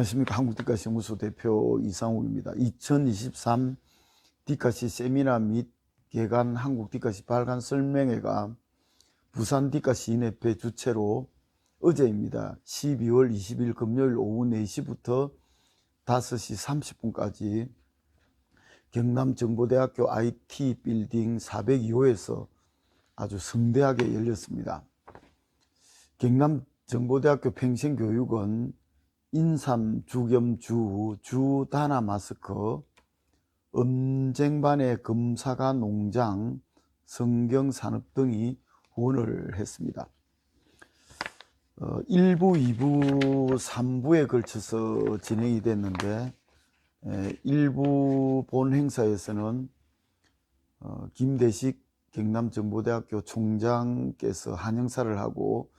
안녕하십니까. 한국디카시 연구소 대표 이상욱입니다. 2023 디카시 세미나 및 개관 한국 디카시 발간 설명회가 부산 디카시 인협회 주최로 어제입니다. 12월 20일 금요일 오후 4시부터 5시 30분까지 경남 정보대학교 IT 빌딩 402호에서 아주 성대하게 열렸습니다. 경남 정보대학교 평생교육은 인삼, 주겸주, 주다나 마스크, 음쟁반의 금사가 농장, 성경산업 등이 후원을 했습니다. 어, 1부, 2부, 3부에 걸쳐서 진행이 됐는데, 에, 1부 본 행사에서는 어, 김대식 경남정보대학교 총장께서 한영사를 하고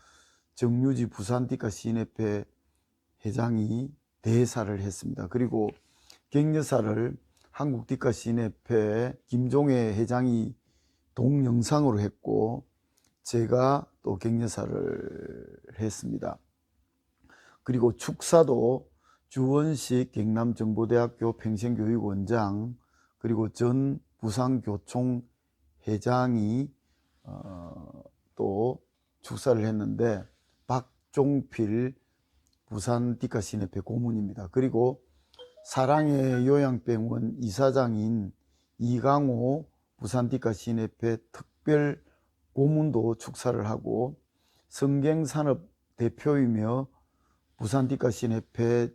정유지 부산디카 시인협회 회장이 대사를 했습니다. 그리고 격려사를 한국디카 시인협회 김종혜 회장이 동영상으로 했고 제가 또 격려사를 했습니다. 그리고 축사도 주원식 경남정보대학교 평생교육원장 그리고 전 부산교총 회장이 어, 또 축사를 했는데 박종필 부산 디카시네페 고문입니다. 그리고 사랑의 요양병원 이사장인 이강호 부산 디카시네페 특별 고문도 축사를 하고 성경산업 대표이며 부산 디카시네페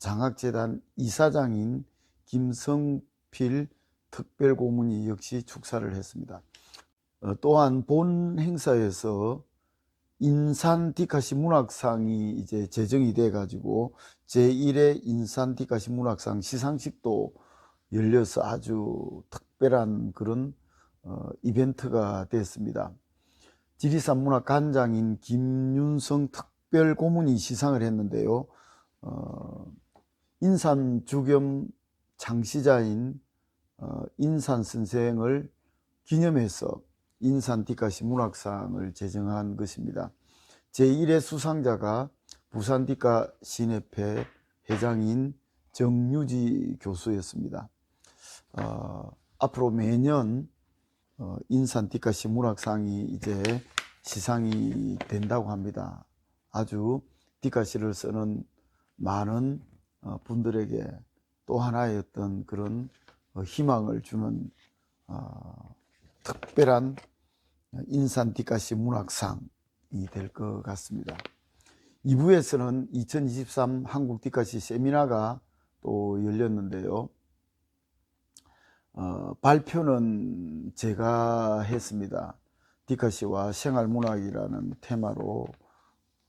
장학재단 이사장인 김성필 특별 고문이 역시 축사를 했습니다. 어, 또한 본 행사에서 인산 디카시 문학상이 이제 제정이 돼 가지고 제1회 인산 디카시 문학상 시상식도 열려서 아주 특별한 그런 어, 이벤트가 됐습니다. 지리산 문학 관장인 김윤성 특별 고문이 시상을 했는데요. 어, 인산 주겸 창시자인 어, 인산 선생을 기념해서 인산 디카시 문학상을 제정한 것입니다. 제1회 수상자가 부산 디카 신협회 회장인 정유지 교수였습니다. 어, 앞으로 매년 어, 인산 디카시 문학상이 이제 시상이 된다고 합니다. 아주 디카시를 쓰는 많은 어, 분들에게 또 하나의 어떤 그런 어, 희망을 주는 어, 특별한 인산 디카시 문학상이 될 것 같습니다. 2부에서는 2023 한국 디카시 세미나가 또 열렸는데요. 어, 발표는 제가 했습니다. 디카시와 생활문학이라는 테마로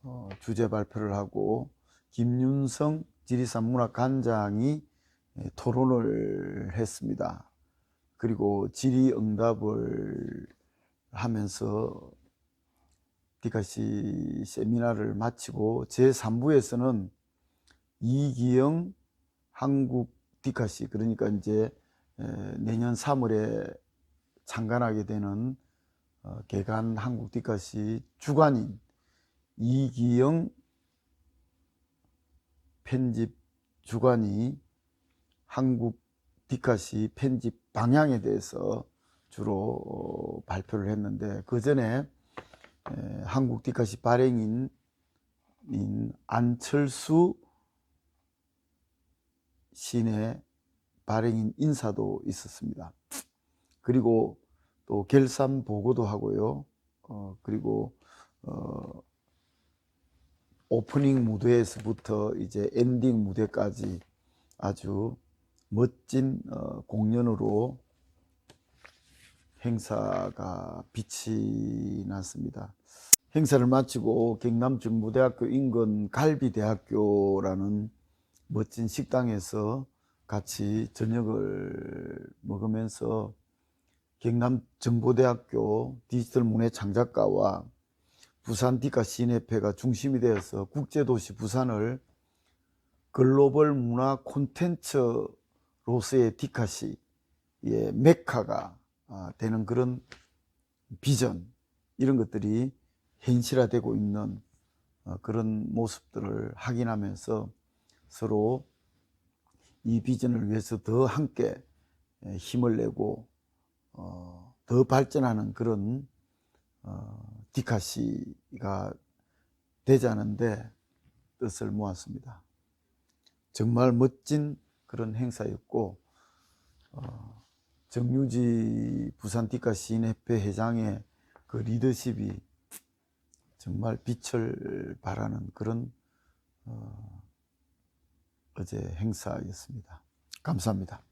어, 주제 발표를 하고 김윤성 지리산 문학관장이 예, 토론을 했습니다. 그리고 질의응답을 하면서 디카시 세미나를 마치고 제3부에서는 이기영 한국 디카시 그러니까 이제 내년 3월에 창간하게 되는 어, 개간 한국 디카시 주관인 이기영 편집 주관이 한국 디카시 편집 방향에 대해서 주로 어, 발표를 했는데 그 전에 한국 디카시 발행인 안철수 신의 발행인 인사도 있었습니다. 그리고 또 결산 보고도 하고요. 어, 그리고 어, 오프닝 무대에서부터 이제 엔딩 무대까지 아주 멋진 어, 공연으로 행사가 빛이 났습니다. 행사를 마치고 경남정보대학교 인근 갈비대학교라는 멋진 식당에서 같이 저녁을 먹으면서 경남 정보대학교 디지털 문예 창작과와 부산 디카 시인협회가 중심이 되어서 국제도시 부산을 글로벌 문화 콘텐츠로서의 디카시의 메카가 아, 되는 그런 비전 이런 것들이 현실화되고 있는 어, 그런 모습들을 확인하면서 서로 이 비전을 위해서 더 함께 에, 힘을 내고 어, 더 발전하는 그런 어, 디카시가 되자는데 뜻을 모았습니다. 정말 멋진 그런 행사였고 어, 정유지 부산 디카 시인협회 회장의 그 리더십이 정말 빛을 발하는 그런 어, 어제 행사였습니다. 감사합니다.